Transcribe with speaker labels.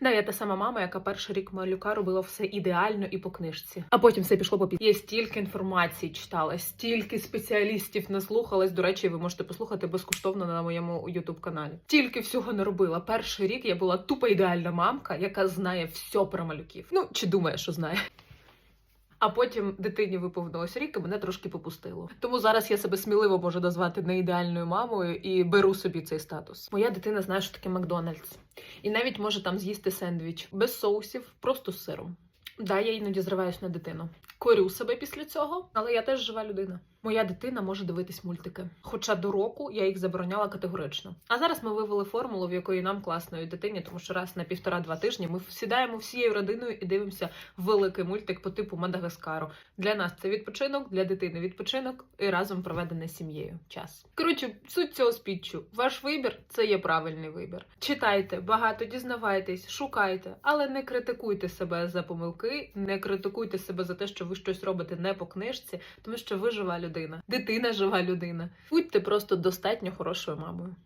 Speaker 1: Да, я та сама мама, яка перший рік малюка робила все ідеально і по книжці. А потім все пішло по пі... Я стільки інформації читала, стільки спеціалістів наслухалась. До речі, ви можете послухати безкоштовно на моєму ютуб каналі. Тільки всього не робила. Перший рік я була тупа ідеальна мамка, яка знає все про малюків. Ну чи думає, що знає. А потім дитині виповнилось рік, і мене трошки попустило. Тому зараз я себе сміливо можу назвати не ідеальною мамою і беру собі цей статус. Моя дитина знає, що таке Макдональдс, і навіть може там з'їсти сендвіч без соусів, просто з сиром. Да, я іноді зриваюсь на дитину. Корю себе після цього, але я теж жива людина. Моя дитина може дивитись мультики. Хоча до року я їх забороняла категорично. А зараз ми вивели формулу, в якої нам класної дитині, тому що раз на півтора-два тижні ми сідаємо всією родиною і дивимося великий мультик по типу Мадагаскару. Для нас це відпочинок, для дитини відпочинок і разом проведене сім'єю час. Коротше, суть цього спіччю. Ваш вибір це є правильний вибір. Читайте, багато дізнавайтесь, шукайте, але не критикуйте себе за помилки, не критикуйте себе за те, що ви щось робите не по книжці, тому що ви жива людина, дитина жива людина. Будьте просто достатньо хорошою мамою.